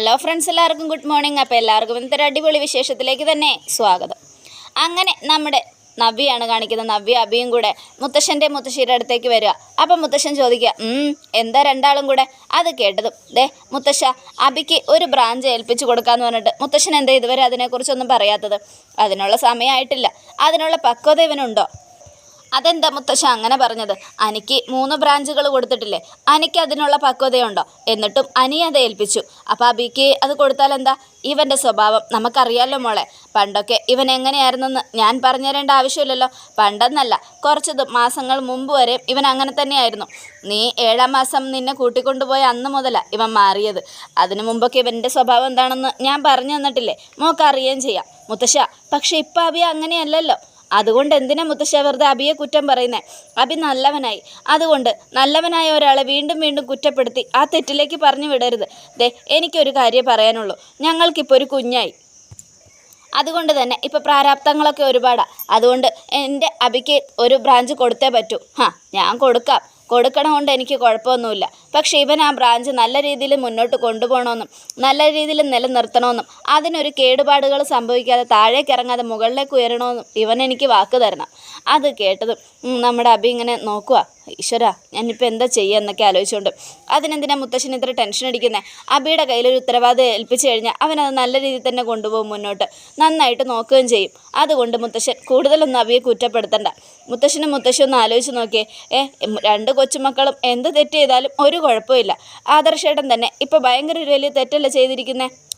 Hello friends എല്ലാവർക്കും good morning അപ്പോൾ എല്ലാവർക്കും ഇന്നത്തെ അടിപൊളി വിശേഷത്തിലേക്ക് തന്നെ സ്വാഗതം. അങ്ങനെ നമ്മുടെ നവ്യാണ് കാണിക്കുന്നത്. നവ്യ അബിയും കൂടെ മുത്തശ്ശന്റെ മുത്തശ്ശിയുടെ അടുത്തേക്ക് വരിക. അപ്പം മുത്തശ്ശൻ ചോദിക്കുക എന്താ രണ്ടാളും കൂടെ? അത് കേട്ടതും ദേ മുത്തശ്ശ അബിക്ക് ഒരു ബ്രാഞ്ച് ഏൽപ്പിച്ചു കൊടുക്കാമെന്ന് പറഞ്ഞിട്ട് മുത്തശ്ശൻ എന്താ ഇതുവരെ അതിനെക്കുറിച്ചൊന്നും പറയാത്തത്? അതിനുള്ള സമയമായിട്ടില്ല. അതിനുള്ള പക്വത ഇവനുണ്ടോ? അതെന്താ മുത്തശ്ശ അങ്ങനെ പറഞ്ഞത്? അനിക്ക് മൂന്ന് ബ്രാഞ്ചുകൾ കൊടുത്തിട്ടില്ലേ? അനിക്ക് അതിനുള്ള പക്വതയുണ്ടോ? എന്നിട്ടും അനി അത് ഏൽപ്പിച്ചു. അപ്പോൾ അബിക്ക് അത് കൊടുത്താൽ എന്താ? ഇവന്റെ സ്വഭാവം. നമുക്കറിയാലോ മോളെ പണ്ടൊക്കെ ഇവൻ എങ്ങനെയായിരുന്നെന്ന് ഞാൻ പറഞ്ഞുതരേണ്ട ആവശ്യമില്ലല്ലോ. പണ്ടെന്നല്ല കുറച്ച് മാസങ്ങൾ മുമ്പ് വരെ ഇവൻ അങ്ങനെ തന്നെയായിരുന്നു. നീ ഏഴാം മാസം നിന്നെ കൂട്ടിക്കൊണ്ടുപോയ അന്ന് മുതലാണ് ഇവൻ മാറിയത്. അതിനു മുമ്പൊക്കെ ഇവന്റെ സ്വഭാവം എന്താണെന്ന് ഞാൻ പറഞ്ഞു തന്നിട്ടില്ലേ? മോക്കറിയുകയും ചെയ്യാം. മുത്തശ്ശ പക്ഷെ ഇപ്പം അബി അങ്ങനെയല്ലല്ലോ. അതുകൊണ്ട് എന്തിനാ മുത്തശ്ശ വെറുതെ അബിയെ കുറ്റം പറയുന്നേ? അബി നല്ലവനായി. അതുകൊണ്ട് നല്ലവനായ ഒരാളെ വീണ്ടും വീണ്ടും കുറ്റപ്പെടുത്തി ആ തെറ്റിലേക്ക് പറഞ്ഞു വിടരുത്. ദേ എനിക്കൊരു കാര്യം പറയാനുള്ളൂ. ഞങ്ങൾക്കിപ്പോൾ ഒരു കുഞ്ഞായി. അതുകൊണ്ട് തന്നെ ഇപ്പോൾ പ്രാരാബ്ദങ്ങളൊക്കെ ഒരുപാടാണ് അതുകൊണ്ട് എന്റെ അബിക്ക് ഒരു ബ്രാഞ്ച് കൊടുത്തേ പറ്റൂ. ഹാ ഞാൻ കൊടുക്കാം. കൊടുക്കണം കൊണ്ട് എനിക്ക് കുഴപ്പമൊന്നുമില്ല. പക്ഷേ ഇവൻ ആ ബ്രാഞ്ച് നല്ല രീതിയിൽ മുന്നോട്ട് കൊണ്ടുപോകണമെന്നും നല്ല രീതിയിൽ നിലനിർത്തണമെന്നും അതിനൊരു കേടുപാടുകൾ സംഭവിക്കാതെ താഴേക്ക് ഇറങ്ങാതെ മുകളിലേക്ക് ഉയരണമെന്നും ഇവൻ എനിക്ക് വാക്ക് തരണം. അത് കേട്ടതും നമ്മുടെ അബി ഇങ്ങനെ നോക്കുക ഈശ്വര ഞാനിപ്പോൾ എന്താ ചെയ്യുക എന്നൊക്കെ ആലോചിച്ചുകൊണ്ട്. അതിനെന്തിനാ മുത്തശ്ശൻ ഇത്ര ടെൻഷൻ അടിക്കുന്നത് അബിയുടെ കയ്യിലൊരു ഉത്തരവാദിത്തം ഏൽപ്പിച്ചു കഴിഞ്ഞാൽ അവനത് നല്ല രീതിയിൽ തന്നെ കൊണ്ടുപോകും മുന്നോട്ട്. നന്നായിട്ട് നോക്കുകയും ചെയ്യും. അതുകൊണ്ട് മുത്തശ്ശൻ കൂടുതലൊന്നും അബിയെ കുറ്റപ്പെടുത്തണ്ട. മുത്തശ്ശനും മുത്തശ്ശി ഒന്ന് ആലോചിച്ച് നോക്കിയേ. ഏ രണ്ട് കൊച്ചുമക്കളും എന്ത് തെറ്റ് ചെയ്താലും ഒരു കുഴപ്പമില്ല. ആദർശേട്ടൻ തന്നെ ഇപ്പോൾ ഭയങ്കര ഒരു വലിയ തെറ്റല്ലേ ചെയ്തിരിക്കുന്നത്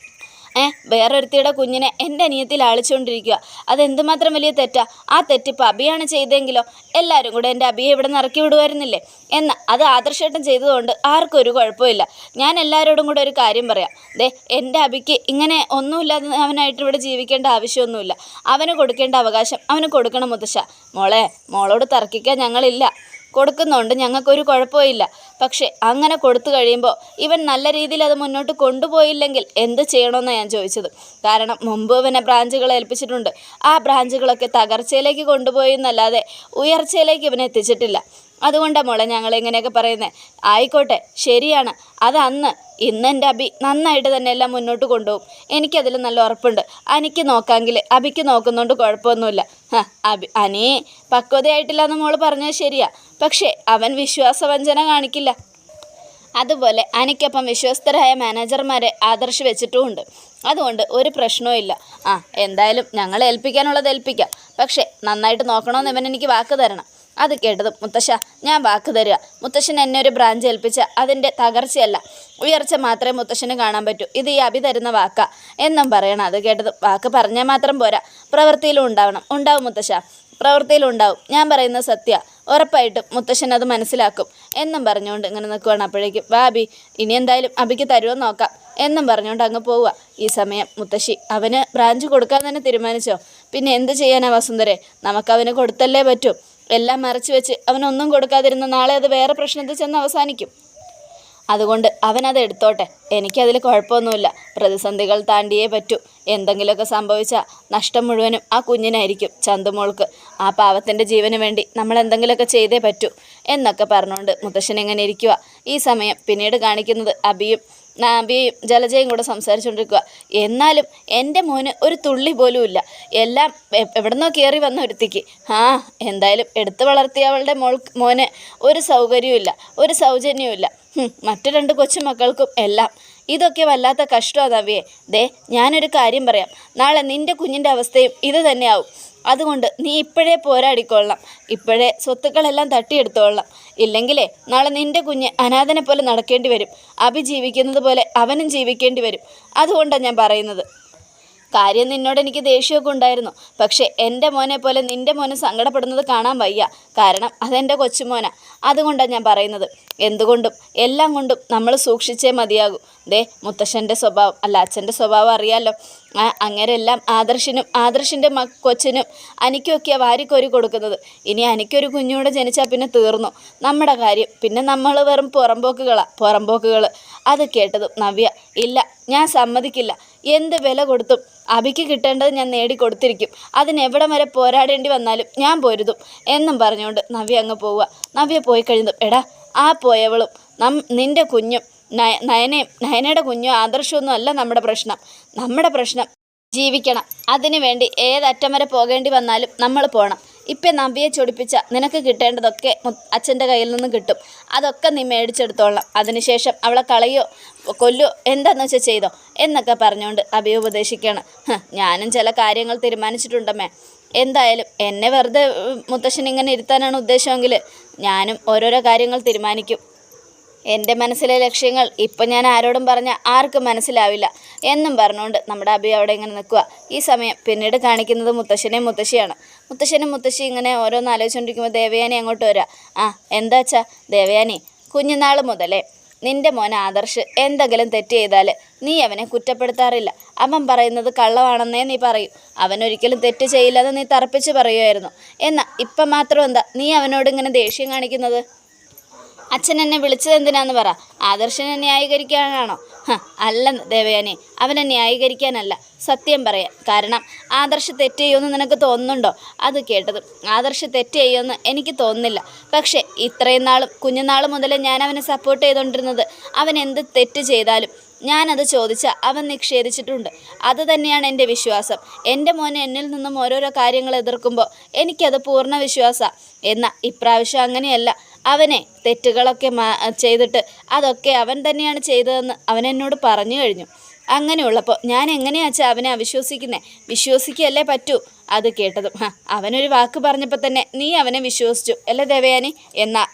ഏ വേറൊരുത്തിയുടെ കുഞ്ഞിനെ എന്റെ അനിയത്തിൽ ആളിച്ചുകൊണ്ടിരിക്കുക അതെന്തുമാത്രം വലിയ തെറ്റാ? ആ തെറ്റിപ്പോൾ അബിയാണ് ചെയ്തെങ്കിലോ? എല്ലാവരും കൂടെ എന്റെ അബിയെ ഇവിടെ നിന്ന് ഇറക്കി വിടുമായിരുന്നില്ലേ എന്നാൽ അത് ആദർശേട്ടൻ ചെയ്തതുകൊണ്ട് ആർക്കും ഒരു കുഴപ്പമില്ല. ഞാൻ എല്ലാവരോടും കൂടെ ഒരു കാര്യം പറയാം. ദേ എന്റെ അബിക്ക് ഇങ്ങനെ ഒന്നുമില്ലാതെ അവനായിട്ട് ഇവിടെ ജീവിക്കേണ്ട ആവശ്യമൊന്നുമില്ല. അവന് കൊടുക്കേണ്ട അവകാശം അവന് കൊടുക്കണം മുത്തശ്ശ. മോളെ മോളോട് തർക്കിക്കാൻ ഞങ്ങളില്ല. കൊടുക്കുന്നുണ്ട്. ഞങ്ങൾക്കൊരു കുഴപ്പമില്ല പക്ഷേ അങ്ങനെ കൊടുത്തു കഴിയുമ്പോൾ ഇവൻ നല്ല രീതിയിൽ അത് മുന്നോട്ട് കൊണ്ടുപോയില്ലെങ്കിൽ എന്ത് ചെയ്യണമെന്നാണ് ഞാൻ ചോദിച്ചത്. കാരണം മുമ്പ് ഇവനെ ബ്രാഞ്ചുകൾ ഏൽപ്പിച്ചിട്ടുണ്ട്. ആ ബ്രാഞ്ചുകളൊക്കെ തകർച്ചയിലേക്ക് കൊണ്ടുപോയി എന്നല്ലാതെ ഉയർച്ചയിലേക്ക് ഇവനെ എത്തിച്ചിട്ടില്ല. അതുകൊണ്ടാണ് മോളെ ഞങ്ങൾ ഇങ്ങനെയൊക്കെ പറയുന്നത് ആയിക്കോട്ടെ ശരിയാണ്. അത് അന്ന് ഇന്ന് എന്റെ അബി നന്നായിട്ട് തന്നെ എല്ലാം മുന്നോട്ട് കൊണ്ടുപോകും. എനിക്കതിൽ നല്ല ഉറപ്പുണ്ട്. അനിക്ക് നോക്കാമെങ്കിൽ അബിക്ക് നോക്കുന്നതുകൊണ്ട് കുഴപ്പമൊന്നുമില്ല. അബി അനി പക്വതയായിട്ടില്ല എന്ന് മോൾ പറഞ്ഞത് ശരിയാ. പക്ഷേ അവൻ വിശ്വാസവഞ്ചന കാണിക്കില്ല. അതുപോലെ അനിക്കപ്പം വിശ്വസ്തരായ മാനേജർമാരെ ആദർശ് വെച്ചിട്ടുമുണ്ട്. അതുകൊണ്ട് ഒരു പ്രശ്നവും ആ എന്തായാലും ഞങ്ങൾ ഏൽപ്പിക്കാനുള്ളത് ഏൽപ്പിക്കാം. പക്ഷേ നന്നായിട്ട് നോക്കണമെന്ന് ഇവൻ എനിക്ക് വാക്ക് തരണം. അത് കേട്ടത് മുത്തശ്ശ. ഞാൻ വാക്ക് തരിക. മുത്തശ്ശൻ എന്നെ ഒരു ബ്രാഞ്ച് ഏൽപ്പിച്ച അതിന്റെ തകർച്ചയല്ല. ഉയർച്ച മാത്രമേ മുത്തശ്ശന് കാണാൻ പറ്റൂ. ഇത് ഈ അഭി തരുന്ന വാക്കാ. എന്നും പറയണം. അത് കേട്ടത് വാക്ക് പറഞ്ഞാൽ മാത്രം പോരാ. പ്രവൃത്തിയിലും ഉണ്ടാവണം. ഉണ്ടാവും മുത്തശ്ശ. പ്രവൃത്തിയിലുണ്ടാവും ഞാൻ പറയുന്ന സത്യ. ഉറപ്പായിട്ടും മുത്തശ്ശൻ അത് മനസ്സിലാക്കും. എന്നും പറഞ്ഞുകൊണ്ട് ഇങ്ങനെ നിൽക്കുവാണ്. അപ്പോഴേക്കും വാ ബാബി ഇനി എന്തായാലും അബിക്ക് തരുമോ നോക്കാം. എന്നും പറഞ്ഞുകൊണ്ട് അങ്ങ് പോവുക. ഈ സമയം മുത്തശ്ശി അവന് ബ്രാഞ്ച് കൊടുക്കാൻ തന്നെ തീരുമാനിച്ചോ? പിന്നെ എന്ത് ചെയ്യാനാ വസുന്ധരെ? നമുക്കവന് കൊടുത്തല്ലേ പറ്റൂ. എല്ലാം മറച്ചു വെച്ച് അവനൊന്നും കൊടുക്കാതിരുന്ന നാളെ അത് വേറെ പ്രശ്നത്തിൽ ചെന്ന് അവസാനിക്കും. അതുകൊണ്ട് അവനത് എടുത്തോട്ടെ. എനിക്കതിൽ കുഴപ്പമൊന്നുമില്ല. പ്രതിസന്ധികൾ താണ്ടിയേ പറ്റൂ. എന്തെങ്കിലുമൊക്കെ സംഭവിച്ചാൽ നഷ്ടം മുഴുവനും ആ കുഞ്ഞിനായിരിക്കും ചന്തുമോൾക്ക്. ആ പാവത്തിന്റെ ജീവന് വേണ്ടി നമ്മൾ എന്തെങ്കിലുമൊക്കെ ചെയ്തേ പറ്റൂ എന്നൊക്കെ പറഞ്ഞുകൊണ്ട് മുത്തശ്ശൻ എങ്ങനെ ഇരിക്കുക ഈ സമയം പിന്നീട് കാണിക്കുന്നത് അബിയും നാബിയും ജലജയും കൂടെ സംസാരിച്ചുകൊണ്ടിരിക്കുക എന്നാലും എന്റെ മോന് ഒരു തുള്ളി പോലും ഇല്ല. എല്ലാം എവിടുന്നോ കയറി വന്ന ഒരുത്തിക്ക്. ആ എന്തായാലും എടുത്തു വളർത്തിയ അവളുടെ മോൾ മോന് ഒരു സൗകര്യവും ഒരു സൗജന്യവും മറ്റു രണ്ട് കൊച്ചുമക്കൾക്കും എല്ലാം. ഇതൊക്കെ വല്ലാത്ത കഷ്ടമാണ് നവിയെ ദേ ഞാനൊരു കാര്യം പറയാം. നാളെ നിന്റെ കുഞ്ഞിന്റെ അവസ്ഥയും ഇത് തന്നെയാവും. അതുകൊണ്ട് നീ ഇപ്പോഴേ പോരാടിക്കൊള്ളാം ഇപ്പോഴേ സ്വത്തുക്കളെല്ലാം തട്ടിയെടുത്തോളാം. ഇല്ലെങ്കിലേ നാളെ നിന്റെ കുഞ്ഞ് അനാഥനെ പോലെ നടക്കേണ്ടി വരും. അഭി ജീവിക്കുന്നത് പോലെ അവനും ജീവിക്കേണ്ടി വരും. അതുകൊണ്ടാണ് ഞാൻ പറയുന്നത്. കാര്യം നിന്നോട് എനിക്ക് ദേഷ്യമൊക്കെ ഉണ്ടായിരുന്നു. പക്ഷേ എന്റെ മോനെ പോലെ നിന്റെ മോനെ സങ്കടപ്പെടുന്നത് കാണാൻ വയ്യ. കാരണം അതെന്റെ കൊച്ചുമോനാ. അതുകൊണ്ടാണ് ഞാൻ പറയുന്നത്. എന്തുകൊണ്ടും എല്ലാം കൊണ്ടും നമ്മൾ സൂക്ഷിച്ചേ മതിയാകൂ. ദേ മുത്തശ്ശന്റെ സ്വഭാവം അല്ല അച്ഛന്റെ സ്വഭാവം അറിയാലോ. ആ അങ്ങനെല്ലാം ആദർശിനും ആദർശിന്റെ മ കൊച്ചിനും അനിക്കൊക്കെയാണ് വാരിക്കോരി കൊടുക്കുന്നത്. ഇനി അനിക്കൊരു കുഞ്ഞൂടെ ജനിച്ചാൽ പിന്നെ തീർന്നു. നമ്മുടെ കാര്യം പിന്നെ നമ്മൾ വെറും പുറമ്പോക്കുകളാണ് പുറമ്പോക്കുകൾ അത് കേട്ടതും നവ്യ ഇല്ല ഞാൻ സമ്മതിക്കില്ല. എന്ത് വില കൊടുത്തും അഭിക്ക് കിട്ടേണ്ടത് ഞാൻ നേടിക്കൊടുത്തിരിക്കും. അതിനെവിടം വരെ പോരാടേണ്ടി വന്നാലും ഞാൻ പൊരുതും. എന്നും പറഞ്ഞുകൊണ്ട് നവ്യ അങ്ങ് പോവുക. നവ്യ പോയി കഴിഞ്ഞതും എടാ ആ പോയവളും നം നിന്റെ കുഞ്ഞും നയ നയനയും നയനയുടെ കുഞ്ഞോ ആദർശമൊന്നും അല്ല നമ്മുടെ പ്രശ്നം. നമ്മുടെ പ്രശ്നം ജീവിക്കണം. അതിനു വേണ്ടി ഏതറ്റം വരെ പോകേണ്ടി വന്നാലും നമ്മൾ പോകണം ഇപ്പം നവ്യെ ചൊടിപ്പിച്ച നിനക്ക് കിട്ടേണ്ടതൊക്കെ അച്ഛന്റെ കയ്യിൽ നിന്ന് കിട്ടും. അതൊക്കെ നീ മേടിച്ചെടുത്തോളാം. അതിനുശേഷം അവളെ കളയോ കൊല്ലോ എന്താണെന്ന് വെച്ചാൽ ചെയ്തോ എന്നൊക്കെ പറഞ്ഞുകൊണ്ട് അഭി ഉപദേശിക്കുകയാണ് "ഹ്, ഞാനും ചില കാര്യങ്ങൾ തീരുമാനിച്ചിട്ടുണ്ടമ്മേ. എന്തായാലും എന്നെ വെറുതെ മുത്തശ്ശൻ ഇങ്ങനെ ഇരുത്താനാണ് ഉദ്ദേശമെങ്കിൽ ഞാനും ഓരോരോ കാര്യങ്ങൾ തീരുമാനിക്കും. എന്റെ മനസ്സിലെ ലക്ഷ്യങ്ങൾ ഇപ്പം ഞാൻ ആരോടും പറഞ്ഞ ആർക്കും മനസ്സിലാവില്ല. എന്നും പറഞ്ഞുകൊണ്ട് നമ്മുടെ അഭി അവിടെ ഇങ്ങനെ നിൽക്കുക. ഈ സമയം പിന്നീട് കാണിക്കുന്നത് മുത്തശ്ശനെയും മുത്തശ്ശിയാണ്. മുത്തശ്ശനും മുത്തശ്ശി ഇങ്ങനെ ഓരോന്ന് ആലോചിച്ചുകൊണ്ടിരിക്കുമ്പോൾ ദേവയാനി അങ്ങോട്ട് വരിക ആ എന്താ വെച്ചാ ദേവയാനി കുഞ്ഞുനാൾ മുതലേ നിന്റെ മോൻ ആദർശ് എന്തെങ്കിലും തെറ്റ് ചെയ്താൽ നീ അവനെ കുറ്റപ്പെടുത്താറില്ല. അവൻ പറയുന്നത് കള്ളമാണെന്നേ നീ പറയൂ. അവനൊരിക്കലും തെറ്റ് ചെയ്യില്ലെന്ന് നീ തറപ്പിച്ച് പറയുമായിരുന്നു എന്നാൽ ഇപ്പം മാത്രം എന്താ നീ അവനോട് ഇങ്ങനെ ദേഷ്യം കാണിക്കുന്നത്? അച്ഛൻ എന്നെ വിളിച്ചത് എന്തിനാന്ന് പറ. ആദർശനെ ന്യായീകരിക്കാനാണോ? അല്ല ദേവയാനെ അവനെ ന്യായീകരിക്കാനല്ല സത്യം പറയാം. കാരണം ആദർശ തെറ്റ് ചെയ്യുമെന്ന് നിനക്ക് തോന്നുന്നുണ്ടോ? അത് കേട്ടത് ആദർശ തെറ്റ് ചെയ്യുമെന്ന് എനിക്ക് തോന്നുന്നില്ല. പക്ഷേ ഇത്രയും നാളും കുഞ്ഞുനാൾ മുതലേ ഞാൻ അവനെ സപ്പോർട്ട് ചെയ്തുകൊണ്ടിരുന്നത് അവൻ എന്ത് തെറ്റ് ചെയ്താലും ഞാനത് ചോദിച്ച അവൻ നിഷേധിച്ചിട്ടുണ്ട്. അത് തന്നെയാണ് എന്റെ വിശ്വാസം. എന്റെ മോനെ എന്നിൽ നിന്നും ഓരോരോ കാര്യങ്ങൾ എതിർക്കുമ്പോൾ എനിക്കത് പൂർണ വിശ്വാസമാണ് എന്നാൽ ഇപ്രാവശ്യം അങ്ങനെയല്ല. അവനെ തെറ്റുകളൊക്കെ ചെയ്തിട്ട് അതൊക്കെ അവൻ തന്നെയാണ് ചെയ്തതെന്ന് അവൻ എന്നോട് പറഞ്ഞു കഴിഞ്ഞു. അങ്ങനെയുള്ളപ്പോൾ ഞാൻ എങ്ങനെയാച്ചാ അവനെ അവിശ്വസിക്കുന്നത് വിശ്വസിക്കുകയല്ലേ പറ്റൂ? അത് കേട്ടതും. അവനൊരു വാക്ക് പറഞ്ഞപ്പോൾ തന്നെ നീ അവനെ വിശ്വസിച്ചു. അല്ലേ ദേവയാനി? എന്നാ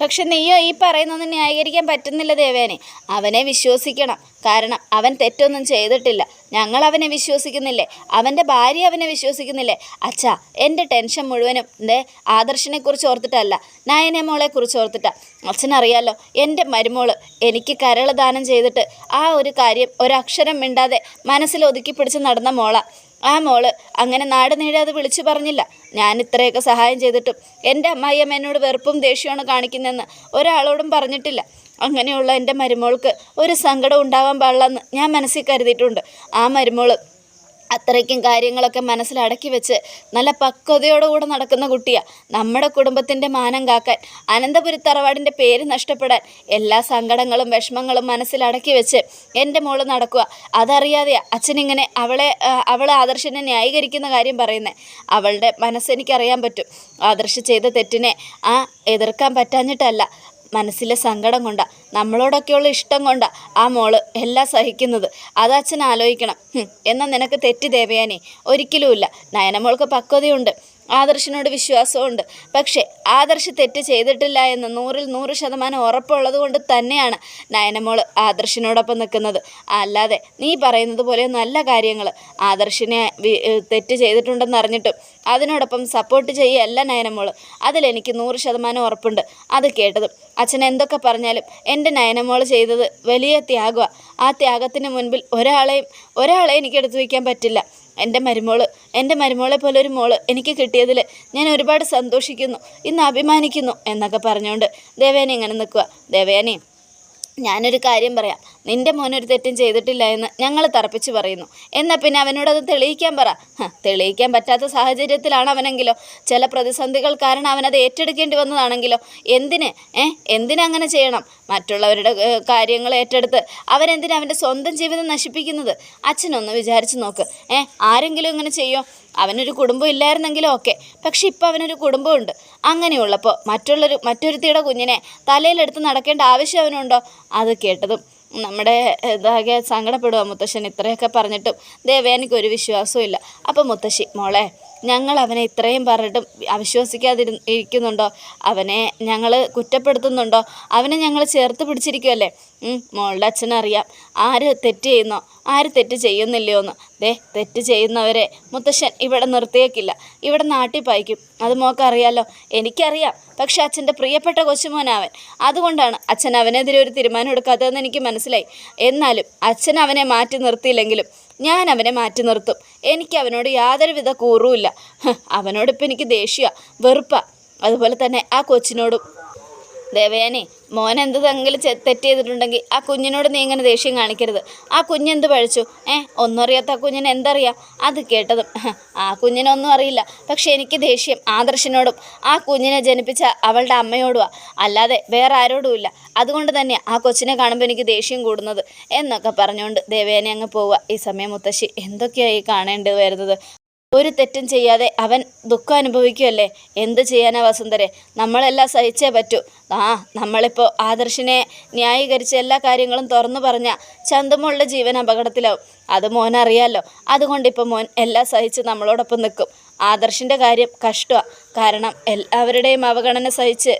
പക്ഷെ നീയോ ഈ പറയുന്നൊന്നും ന്യായീകരിക്കാൻ പറ്റുന്നില്ല ദേവേനെ. അവനെ വിശ്വസിക്കണം. കാരണം അവൻ തെറ്റൊന്നും ചെയ്തിട്ടില്ല. ഞങ്ങൾ അവനെ വിശ്വസിക്കുന്നില്ലേ? അവന്റെ ഭാര്യ അവനെ വിശ്വസിക്കുന്നില്ലേ? അച്ഛാ എന്റെ ടെൻഷൻ മുഴുവനും എന്റെ ആദർശനെക്കുറിച്ച് ഓർത്തിട്ടല്ല നയനെ മോളെ കുറിച്ച് ഓർത്തിട്ടാ. അച്ഛനറിയാലോ എന്റെ മരുമോൾ എനിക്ക് കരൾ ദാനം ചെയ്തിട്ട് ആ ഒരു കാര്യം ഒരക്ഷരം മിണ്ടാതെ മനസ്സിൽ ഒതുക്കി പിടിച്ച് നടന്ന മോളാ. ആ മോൾ അങ്ങനെ നാട് നീടെ വിളിച്ചു പറഞ്ഞില്ല. ഞാൻ ഇത്രയൊക്കെ സഹായം ചെയ്തിട്ടും എന്റെ അമ്മായിയമ്മ എന്നോട് വെറുപ്പും ദേഷ്യമാണ് കാണിക്കുന്നതെന്ന് ഒരാളോടും പറഞ്ഞിട്ടില്ല. അങ്ങനെയുള്ള എന്റെ മരുമോൾക്ക് ഒരു സങ്കടം ഉണ്ടാവാൻ പാടില്ലെന്ന് ഞാൻ മനസ്സിൽ കരുതിയിട്ടുണ്ട്. ആ മരുമോൾ അത്രയ്ക്കും കാര്യങ്ങളൊക്കെ മനസ്സിലടക്കി വെച്ച് നല്ല പക്വതയോടുകൂടെ നടക്കുന്ന കുട്ടിയാണ് നമ്മുടെ കുടുംബത്തിന്റെ മാനം കാക്കാൻ അനന്തപുരി തറവാടിന്റെ പേര് നഷ്ടപ്പെടാൻ എല്ലാ സങ്കടങ്ങളും വിഷമങ്ങളും മനസ്സിലടക്കി വെച്ച് എന്റെ മോൾ നടക്കുക അതറിയാതെ അച്ഛനിങ്ങനെ അവളെ അവളെ ആദർശനെ ന്യായീകരിക്കുന്ന കാര്യം പറയുന്നത് അവളുടെ മനസ്സെനിക്കറിയാൻ പറ്റും. ആദർശ് ചെയ്ത തെറ്റിനെ ആ എതിർക്കാൻ പറ്റാഞ്ഞിട്ടല്ല. മനസ്സിലെ സങ്കടം കൊണ്ടാ നമ്മളോടൊക്കെയുള്ള ഇഷ്ടം കൊണ്ടാ ആ മോൾ എല്ലാം സഹിക്കുന്നത്. അത് അച്ഛൻ ആലോചിക്കണം. എന്നാൽ നിനക്ക് തെറ്റ് ദേവയാനേ ഒരിക്കലുമില്ല നയനമോൾക്ക് പക്വതയുണ്ട്. ആദർശിനോട് വിശ്വാസമുണ്ട്. പക്ഷേ ആദർശ് തെറ്റ് ചെയ്തിട്ടില്ല എന്ന് നൂറിൽ നൂറ് ശതമാനം ഉറപ്പുള്ളത് കൊണ്ട് തന്നെയാണ് നയനമോൾ ആദർശിനോടൊപ്പം നിൽക്കുന്നത്. അല്ലാതെ നീ പറയുന്നത് പോലെ നല്ല കാര്യങ്ങൾ ആദർശിനെ തെറ്റ് ചെയ്തിട്ടുണ്ടെന്ന് അറിഞ്ഞിട്ടും അതിനോടൊപ്പം സപ്പോർട്ട് ചെയ്യല്ല നയനമോൾ അതിലെനിക്ക് നൂറ് ശതമാനം ഉറപ്പുണ്ട്. അത് കേട്ടതും അച്ഛൻ എന്തൊക്കെ പറഞ്ഞാലും എന്റെ നയനമോൾ ചെയ്തത് വലിയ ത്യാഗമാണ് ആ ത്യാഗത്തിന് മുൻപിൽ ഒരാളെയും ഒരാളെ എനിക്ക് എടുത്തു വയ്ക്കാൻ പറ്റില്ല. എന്റെ മരുമോൾ എന്റെ മരുമോളെ പോലെ ഒരു മോൾ എനിക്ക് കിട്ടിയതിൽ ഞാൻ ഒരുപാട് സന്തോഷിക്കുന്നു ഇന്ന് അഭിമാനിക്കുന്നു എന്നൊക്കെ പറഞ്ഞുകൊണ്ട് ദേവയാനി ഇങ്ങനെ നിൽക്കുക. ദേവയാനി ഞാനൊരു കാര്യം പറയാം. നിന്റെ മോനൊരു തെറ്റും ചെയ്തിട്ടില്ല എന്ന് ഞങ്ങൾ തറപ്പിച്ച് പറയുന്നു. എന്നാൽ പിന്നെ അവനോടത് തെളിയിക്കാൻ പറ. തെളിയിക്കാൻ പറ്റാത്ത സാഹചര്യത്തിലാണ് അവനെങ്കിലോ? ചില പ്രതിസന്ധികൾ കാരണം അവനത് ഏറ്റെടുക്കേണ്ടി വന്നതാണെങ്കിലോ? എന്തിന്? ഏ എന്തിനങ്ങനെ ചെയ്യണം? മറ്റുള്ളവരുടെ കാര്യങ്ങൾ ഏറ്റെടുത്ത് അവനെന്തിനാ അവന്റെ സ്വന്തം ജീവിതം നശിപ്പിക്കുന്നത്? അച്ഛനൊന്ന് വിചാരിച്ച് നോക്ക്. ഏ ആരെങ്കിലും ഇങ്ങനെ ചെയ്യോ? അവനൊരു കുടുംബം ഇല്ലായിരുന്നെങ്കിലും ഓക്കെ. പക്ഷെ ഇപ്പം അവനൊരു കുടുംബമുണ്ട്. അങ്ങനെയുള്ളപ്പോൾ മറ്റുള്ളൊരു മറ്റൊരുത്തിയുടെ കുഞ്ഞിനെ തലയിലെടുത്ത് നടക്കേണ്ട ആവശ്യം അവനുണ്ടോ? അത് കേട്ടതും നമ്മുടെ ഇതാകെ സങ്കടപ്പെടുക മുത്തശ്ശൻ ഇത്രയൊക്കെ പറഞ്ഞിട്ടും. ദേവേനയ്ക്ക് ഒരു വിശ്വാസവും ഇല്ല അപ്പം മുത്തശ്ശി മോളെ ഞങ്ങൾ അവനെ ഇത്രയും പറഞ്ഞിട്ടും അവിശ്വസിക്കാതിരു ഇരിക്കുന്നുണ്ടോ? അവനെ ഞങ്ങൾ കുറ്റപ്പെടുത്തുന്നുണ്ടോ? അവനെ ഞങ്ങൾ ചേർത്ത് പിടിച്ചിരിക്കുമല്ലേ മോളുടെ അച്ഛനറിയാം. ആര് തെറ്റ് ചെയ്യുന്നോ? ആര് തെറ്റ് ചെയ്യുന്നില്ലയോ എന്ന് ദേ തെറ്റ് ചെയ്യുന്നവരെ മുത്തശ്ശൻ ഇവിടെ നിർത്തിയേക്കില്ല. ഇവിടെ നാട്ടിൽ പായിക്കും. അത് മോക്കറിയാലോ? എനിക്കറിയാം. പക്ഷെ അച്ഛന്റെ പ്രിയപ്പെട്ട കൊച്ചുമോനാവൻ. അതുകൊണ്ടാണ് അച്ഛൻ അവനെതിരെ ഒരു തീരുമാനം എടുക്കാത്തതെന്ന് എനിക്ക് മനസ്സിലായി. എന്നാലും അച്ഛൻ അവനെ മാറ്റി നിർത്തിയില്ലെങ്കിലും ഞാൻ അവനെ മാറ്റി നിർത്തും. എനിക്ക് അവനോട് യാതൊരുവിധ കൂറുമില്ല. അവനോടിപ്പോൾ എനിക്ക് ദേഷ്യമാണ് വെറുപ്പാണ് അതുപോലെ തന്നെ ആ കൊച്ചിനോടും ദേവയാനി മോൻ ചെ- തെറ്റ് ചെയ്തിട്ടുണ്ടെങ്കിൽ ആ കുഞ്ഞിനോട് നീ ഇങ്ങനെ ദേഷ്യം കാണിക്കരുത്. ആ കുഞ്ഞെന്ത് പഴിച്ചു? ഏ ഒന്നും അറിയാത്ത ആ കുഞ്ഞിന് എന്തറിയാം? അത് കേട്ടതും. ആ കുഞ്ഞിനൊന്നും അറിയില്ല. പക്ഷെ എനിക്ക് ദേഷ്യം. ആദർശിനോടും ആ കുഞ്ഞിനെ ജനിപ്പിച്ച അവളുടെ അമ്മയോടുമാ അല്ലാതെ വേറെ ആരോടുമില്ല അതുകൊണ്ട് തന്നെ ആ കൊച്ചിനെ കാണുമ്പോൾ എനിക്ക് ദേഷ്യം കൂടുന്നത്. എന്നൊക്കെ പറഞ്ഞുകൊണ്ട് ദേവയാനെ അങ്ങ് പോവുക ഈ സമയം മുത്തശ്ശി എന്തൊക്കെയായി കാണേണ്ടി വരുന്നത്? ഒരു തെറ്റും ചെയ്യാതെ അവൻ ദുഃഖം അനുഭവിക്കുമല്ലേ എന്ത് ചെയ്യാനാ വസുന്ധരെ? നമ്മളെല്ലാം സഹിച്ചേ പറ്റൂ. ആ നമ്മളിപ്പോൾ ആദർശിനെ ന്യായീകരിച്ച് എല്ലാ കാര്യങ്ങളും തുറന്നു പറഞ്ഞ ചന്തമുള്ള ജീവൻ അപകടത്തിലാവും. അത് മോൻ അറിയാലോ. അതുകൊണ്ട് ഇപ്പോൾ മോൻ എല്ലാം സഹിച്ച് നമ്മളോടൊപ്പം നിൽക്കും. ആദർശിന്റെ കാര്യം കഷ്ടമാണ് കാരണം എല്ലാവരുടെയും അവഗണന സഹിച്ച്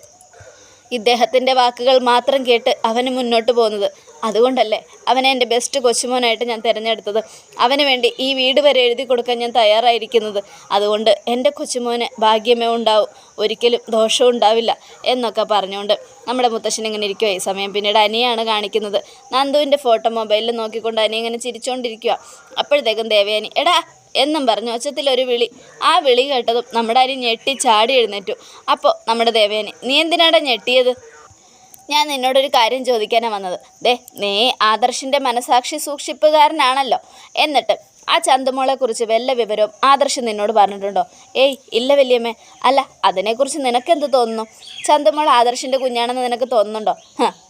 ഇദ്ദേഹത്തിന്റെ വാക്കുകൾ മാത്രം കേട്ട് അവന് മുന്നോട്ട് പോകുന്നത്. അതുകൊണ്ടല്ലേ അവനെ എന്റെ ബെസ്റ്റ് കൊച്ചുമോനായിട്ട് ഞാൻ തിരഞ്ഞെടുത്തത്. അവന് വേണ്ടി ഈ വീട് വരെ എഴുതി കൊടുക്കാൻ ഞാൻ തയ്യാറായിരിക്കുന്നത്. അതുകൊണ്ട് എന്റെ കൊച്ചുമോന് ഭാഗ്യമേ ഉണ്ടാവും. ഒരിക്കലും ദോഷവും ഉണ്ടാവില്ല എന്നൊക്കെ പറഞ്ഞുകൊണ്ട് നമ്മുടെ മുത്തശ്ശൻ ഇങ്ങനെ ഇരിക്കുക ഈ സമയം പിന്നീട് അനിയാണ് കാണിക്കുന്നത്. നന്ദുവിന്റെ ഫോട്ടോ മൊബൈലിൽ നോക്കിക്കൊണ്ട് അനി ഇങ്ങനെ ചിരിച്ചുകൊണ്ടിരിക്കുക അപ്പോഴത്തേക്കും ദേവയാനി എടാ എന്നും പറഞ്ഞു. ഒച്ചത്തിലൊരു വിളി. ആ വിളി കേട്ടതും നമ്മുടെ അരി ഞെട്ടി ചാടി എഴുന്നേറ്റു. അപ്പോൾ നമ്മുടെ ദേവേനെ നീ എന്തിനാടാ ഞെട്ടിയത്? ഞാൻ നിന്നോടൊരു കാര്യം ചോദിക്കാനാണ് വന്നത്. ദേ നീ ആദർശിന്റെ മനസാക്ഷി സൂക്ഷിപ്പുകാരനാണല്ലോ. എന്നിട്ട് ആ ചന്തുമോളെക്കുറിച്ച് വല്ല വിവരവും ആദർശ് നിന്നോട് പറഞ്ഞിട്ടുണ്ടോ? ഏയ് ഇല്ല വല്യമ്മേ. അല്ല അതിനെക്കുറിച്ച് നിനക്കെന്ത് തോന്നുന്നു? ചന്തുമോൾ ആദർശിന്റെ കുഞ്ഞാണെന്ന് നിനക്ക് തോന്നുന്നുണ്ടോ?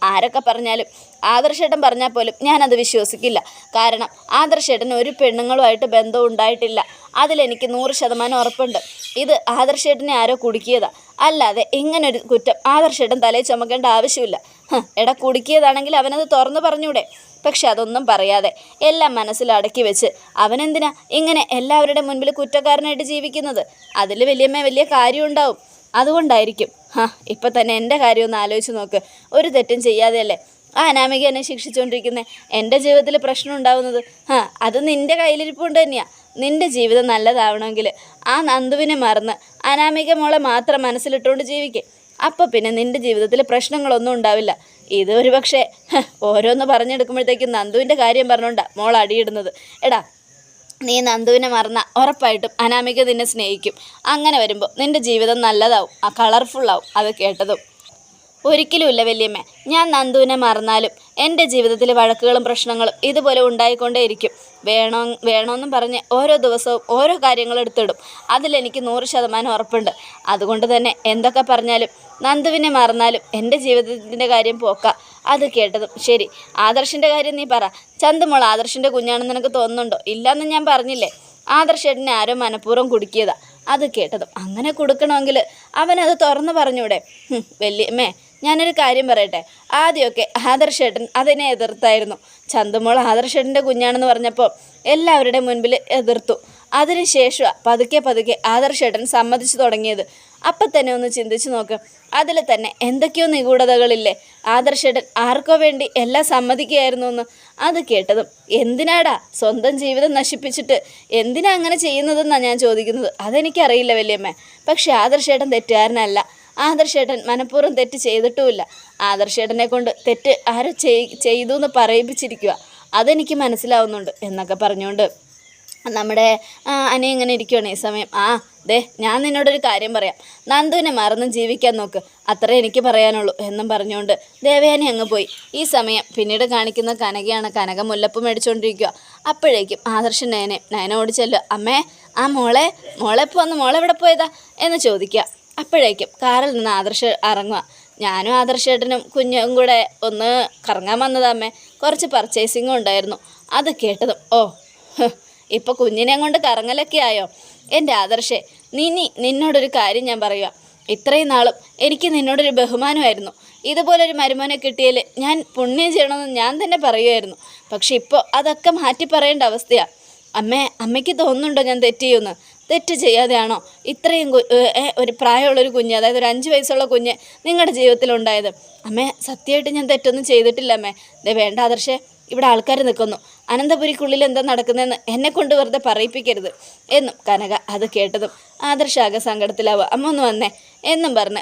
ആരൊക്കെ പറഞ്ഞാലും. ആദർശേട്ടൻ പറഞ്ഞാൽ പോലും ഞാനത് വിശ്വസിക്കില്ല. കാരണം ആദർശേട്ടന് ഒരു പെണ്ണുങ്ങളുമായിട്ട് ബന്ധം ഉണ്ടായിട്ടില്ല. അതിലെനിക്ക് നൂറ് ശതമാനം ഉറപ്പുണ്ട്. ഇത് ആദർശേട്ടനെ ആരോ കുടുക്കിയതാ. അല്ലാതെ ഇങ്ങനൊരു കുറ്റം ആദർശേട്ടൻ തലയിൽ ചുമക്കേണ്ട ആവശ്യമില്ല. എടാ കുടുക്കിയതാണെങ്കിൽ അവനത് തുറന്നു പറഞ്ഞൂടെ. പക്ഷെ അതൊന്നും പറയാതെ എല്ലാം മനസ്സിൽ അടക്കി വെച്ച് അവനെന്തിനാ ഇങ്ങനെ എല്ലാവരുടെ മുൻപിൽ കുറ്റക്കാരനായിട്ട് ജീവിക്കുന്നത്? അതിൽ വലിയമ്മ വലിയ കാര്യം ഉണ്ടാവും അതുകൊണ്ടായിരിക്കും. ഹാ ഇപ്പം തന്നെ എന്റെ കാര്യം ഒന്ന് ആലോചിച്ച് നോക്ക്. ഒരു തെറ്റും ചെയ്യാതെയല്ലേ ആ അനാമിക എന്നെ ശിക്ഷിച്ചുകൊണ്ടിരിക്കുന്നത് എന്റെ ജീവിതത്തിൽ പ്രശ്നം ഉണ്ടാവുന്നത്? ഹാ അത് നിന്റെ കയ്യിലിരിപ്പുകൊണ്ട് തന്നെയാണ് നിന്റെ ജീവിതം നല്ലതാവണമെങ്കിൽ ആ നന്ദുവിനെ മറന്ന് അനാമിക മോളെ മാത്രം മനസ്സിലിട്ടുകൊണ്ട് ജീവിക്കേ. അപ്പോൾ പിന്നെ നിന്റെ ജീവിതത്തിൽ പ്രശ്നങ്ങളൊന്നും ഉണ്ടാവില്ല. ഇത് ഒരു പക്ഷേ ഓരോന്ന് പറഞ്ഞെടുക്കുമ്പോഴത്തേക്കും നന്ദുവിന്റെ കാര്യം പറഞ്ഞോണ്ടാ മോൾ അടിയിടുന്നത്. എടാ നീ നന്ദുവിനെ മറന്ന ഉറപ്പായിട്ടും അനാമിക നിന്നെ സ്നേഹിക്കും. അങ്ങനെ വരുമ്പോൾ നിന്റെ ജീവിതം നല്ലതാവും ആ കളർഫുള്ളാവും അത് കേട്ടതും. ഒരിക്കലുമില്ല വല്യമ്മ. ഞാൻ നന്ദുവിനെ മറന്നാലും എന്റെ ജീവിതത്തിലെ വഴക്കുകളും പ്രശ്നങ്ങളും ഇതുപോലെ ഉണ്ടായിക്കൊണ്ടേയിരിക്കും. വേണോ വേണമെന്നും പറഞ്ഞ് ഓരോ ദിവസവും ഓരോ കാര്യങ്ങൾ എടുത്തിടും. അതിലെനിക്ക് നൂറ് ശതമാനം ഉറപ്പുണ്ട്. അതുകൊണ്ട് തന്നെ എന്തൊക്കെ പറഞ്ഞാലും നന്ദുവിനെ മറന്നാലും എന്റെ ജീവിതത്തിന്റെ കാര്യം പോക്ക. അത് കേട്ടതും ശരി. ആദർശിന്റെ കാര്യം നീ പറ. ചന്തുമോൾ ആദർശിന്റെ കുഞ്ഞാണെന്ന് നിനക്ക് തോന്നുന്നുണ്ടോ? ഇല്ലയെന്ന് ഞാൻ പറഞ്ഞില്ലേ? ആദർശേട്ടനെ ആരോ മനഃപൂർവം കുടുക്കിയതാ. അത് കേട്ടതും. അങ്ങനെ കൊടുക്കണമെങ്കിൽ അവനത് തുറന്നു പറഞ്ഞൂടെ. വല്യമ്മേ ഞാനൊരു കാര്യം പറയട്ടെ. ആദ്യമൊക്കെ ആദർശേട്ടൻ അതിനെ എതിർത്തായിരുന്നു. ചന്തുമോൾ ആദർശേട്ടന്റെ കുഞ്ഞാണെന്ന് പറഞ്ഞപ്പോൾ എല്ലാവരുടെ മുൻപിൽ എതിർത്തു. അതിനുശേഷം പതുക്കെ പതുക്കെ ആദർശേട്ടൻ സമ്മതിച്ചു തുടങ്ങിയത്. അപ്പം തന്നെ ഒന്ന് ചിന്തിച്ചു നോക്ക്. അതിൽ തന്നെ എന്തൊക്കെയോ നിഗൂഢതകളില്ലേ. ആദർശേട്ടൻ ആർക്കോ വേണ്ടി എല്ലാം സമ്മതിക്കുകയായിരുന്നു എന്ന് അത് കേട്ടതും എന്തിനാടാ സ്വന്തം ജീവിതം നശിപ്പിച്ചിട്ട് എന്തിനാ അങ്ങനെ ചെയ്യുന്നതെന്നാണ് ഞാൻ ചോദിക്കുന്നത്. അതെനിക്കറിയില്ല വലിയമ്മ. പക്ഷേ ആദർശേട്ടൻ തെറ്റുകാരനല്ല. ആദർശേട്ടൻ മനഃപൂർവം തെറ്റ് ചെയ്തിട്ടുമില്ല. ആദർശേട്ടനെ കൊണ്ട് തെറ്റ് ആരോ ചെയ് ചെയ്തു എന്ന് പറയിപ്പിച്ചിരിക്കുക അതെനിക്ക് മനസ്സിലാവുന്നുണ്ട് എന്നൊക്കെ പറഞ്ഞുകൊണ്ട് നമ്മുടെ അനി ഇങ്ങനെ ഇരിക്കുകയാണ് ഈ സമയം. ആ ദേ ഞാൻ നിന്നോടൊരു കാര്യം പറയാം. നന്ദുവിനെ മറന്ന് ജീവിക്കാൻ നോക്ക്. അത്രേ എനിക്ക് പറയാനുള്ളൂ എന്നും പറഞ്ഞുകൊണ്ട് ദേവയാനി അങ്ങ് പോയി. ഈ സമയം പിന്നീട് കാണിക്കുന്ന കനകയാണ് കനക മുല്ലപ്പ് മേടിച്ചുകൊണ്ടിരിക്കുക അപ്പോഴേക്കും ആദർശൻ നയനെ നയനോട് ചെല്ലുക അമ്മേ ആ മോളെ മോളെ പോന്ന് മോളെവിടെ പോയതാ എന്ന് ചോദിക്കുക അപ്പോഴേക്കും കാറിൽ നിന്ന് ആദർശ് ഇറങ്ങുക ഞാനും ആദർശേട്ടനും കുഞ്ഞും കൂടെ ഒന്ന് കറങ്ങാൻ വന്നതമ്മേ കുറച്ച് പർച്ചേസിങ്ങും ഉണ്ടായിരുന്നു. അത് കേട്ടതും ഓ ഇപ്പോൾ ഇപ്പൊ കുഞ്ഞിനെ കൊണ്ട് കറങ്ങലൊക്കെ ആയോ? എന്റെ ആദർശേ നിനി നിന്നോടൊരു കാര്യം ഞാൻ പറയുക ഇത്രയും നാളും എനിക്ക് നിന്നോടൊരു ബഹുമാനമായിരുന്നു. ഇതുപോലൊരു മരുമോനെ കിട്ടിയാൽ ഞാൻ പുണ്യം ചെയ്യണമെന്ന് ഞാൻ തന്നെ പറയുമായിരുന്നു പക്ഷെ ഇപ്പോൾ അതൊക്കെ മാറ്റി പറയേണ്ട അവസ്ഥയാണ് അമ്മേ അമ്മയ്ക്ക് തോന്നുന്നുണ്ടോ ഞാൻ തെറ്റ് ചെയ്യുമെന്ന്? തെറ്റ് ചെയ്യാതെയാണോ ഇത്രയും ഒരു പ്രായമുള്ളൊരു കുഞ്ഞ് അതായത് ഒരു അഞ്ച് വയസ്സുള്ള കുഞ്ഞ് നിങ്ങളുടെ ജീവിതത്തിലുണ്ടായത്? അമ്മേ സത്യമായിട്ട് ഞാൻ തെറ്റൊന്നും ചെയ്തിട്ടില്ല അമ്മേ. ദേ വേണ്ട ആദർശേ. ഇവിടെ ആൾക്കാർ നിൽക്കുന്നു. അനന്തപുരിക്കുള്ളിൽ എന്താ നടക്കുന്നതെന്ന് എന്നെ കൊണ്ട് വെറുതെ പറയിപ്പിക്കരുത് എന്നും കനക അത് കേട്ടതും ആദർശാകെ സങ്കടത്തിലാവുക. അമ്മ ഒന്ന് വന്നേ. എന്നും പറഞ്ഞ്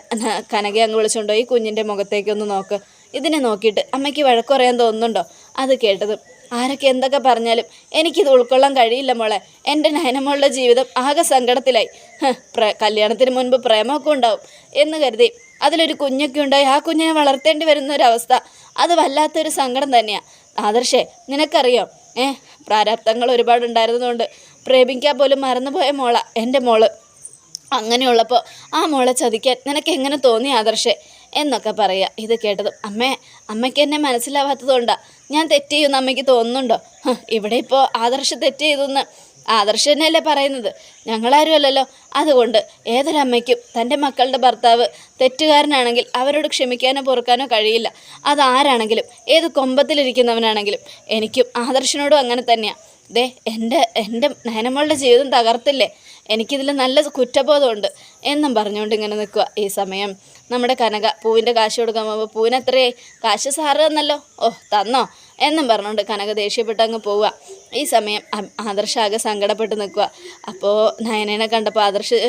കനക അങ്ങ് വിളിച്ചുകൊണ്ടോ ഈ കുഞ്ഞിന്റെ മുഖത്തേക്കൊന്ന് നോക്ക്. ഇതിനെ നോക്കിയിട്ട് അമ്മയ്ക്ക് വഴക്കുറയാൻ തോന്നുന്നുണ്ടോ? അത് കേട്ടതും ആരൊക്കെ എന്തൊക്കെ പറഞ്ഞാലും എനിക്കിത് ഉൾക്കൊള്ളാൻ കഴിയില്ല മോളെ. എന്റെ നയനമോളുടെ ജീവിതം ആകെ സങ്കടത്തിലായി. കല്യാണത്തിന് മുൻപ് പ്രേമമൊക്കെ ഉണ്ടാവും എന്ന് കരുതി അതിലൊരു കുഞ്ഞൊക്കെ ഉണ്ടായി. ആ കുഞ്ഞിനെ വളർത്തേണ്ടി വരുന്ന ഒരു അവസ്ഥ അത് വല്ലാത്തൊരു സങ്കടം തന്നെയാണ് ആദർശേ നിനക്കറിയോ? ഏ പ്രാരാബ്ദങ്ങൾ ഒരുപാട് ഉണ്ടായിരുന്നതുകൊണ്ട് പ്രേമിക്കാൻ പോലും മറന്നുപോയ മോള എന്റെ മോൾ. അങ്ങനെയുള്ളപ്പോൾ ആ മോളെ ചതിക്കാൻ നിനക്ക് എങ്ങനെ തോന്നി ആദർശേ? എന്നൊക്കെ പറയുക ഇത് കേട്ടതും അമ്മേ അമ്മയ്ക്ക് എന്നെ മനസ്സിലാവാത്തതുകൊണ്ടാണ് ഞാൻ തെറ്റ് ചെയ്യുമെന്ന് അമ്മയ്ക്ക് തോന്നുന്നുണ്ടോ? ഇവിടെ ഇപ്പോൾ ആദർശ് തെറ്റ് ചെയ്തെന്ന്. ആദർശ് തന്നെയല്ലേ പറയുന്നത്. ഞങ്ങളാരും അല്ലല്ലോ. അതുകൊണ്ട് ഏതൊരമ്മയ്ക്കും തന്റെ മക്കളുടെ ഭർത്താവ് തെറ്റുകാരനാണെങ്കിൽ അവരോട് ക്ഷമിക്കാനോ പൊറുക്കാനോ കഴിയില്ല. അതാരാണെങ്കിലും ഏത് കൊമ്പത്തിലിരിക്കുന്നവനാണെങ്കിലും എനിക്കും ആദർശിനോടും അങ്ങനെ തന്നെയാണ് ദേ എന്റെ എന്റെ നയനമ്മളുടെ ജീവിതം തകർത്തില്ലേ? എനിക്കിതിൽ നല്ല കുറ്റബോധമുണ്ട് എന്നും പറഞ്ഞുകൊണ്ട് ഇങ്ങനെ നിൽക്കുക ഈ സമയം. നമ്മുടെ കനക പൂവിന്റെ കാശ് കൊടുക്കാൻ പോകുമ്പോൾ പൂവിന് എത്രയായി കാശ് സാറ് തന്നല്ലോ ഓ തന്നോ? എന്നും പറഞ്ഞുകൊണ്ട് കനക ദേഷ്യപ്പെട്ട് അങ്ങ് പോവുക. ഈ സമയം ആദർശ ആകെ സങ്കടപ്പെട്ട് നിൽക്കുക. അപ്പോൾ നയനേനെ കണ്ടപ്പോൾ ആദർശ്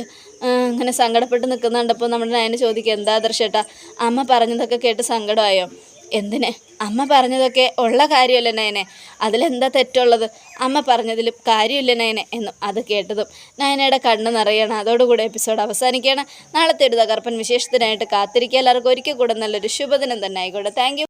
ഇങ്ങനെ സങ്കടപ്പെട്ട് നിൽക്കുന്ന കണ്ടപ്പോൾ നമ്മുടെ നയന ചോദിക്കുക എന്താ ആദർശേട്ടാ അമ്മ പറഞ്ഞതൊക്കെ കേട്ട് സങ്കടമായോ? എന്തിന്? അമ്മ പറഞ്ഞതൊക്കെ ഉള്ള കാര്യമല്ല നയനെ? അതിലെന്താ തെറ്റുള്ളത്? അമ്മ പറഞ്ഞതിലും കാര്യമില്ല നയനെ എന്നും അത് കേട്ടതും നയനയുടെ കണ്ണ് നിറയണം. അതോടുകൂടി എപ്പിസോഡ് അവസാനിക്കുകയാണ്. നാളത്തെ ഒരു തകർപ്പൻ വിശേഷത്തിനായിട്ട് കാത്തിരിക്കുക. എല്ലാവർക്കും ഒരിക്കൽ കൂടെ നല്ലൊരു ശുഭദിനം തന്നെ ആയിക്കോട്ടെ. താങ്ക്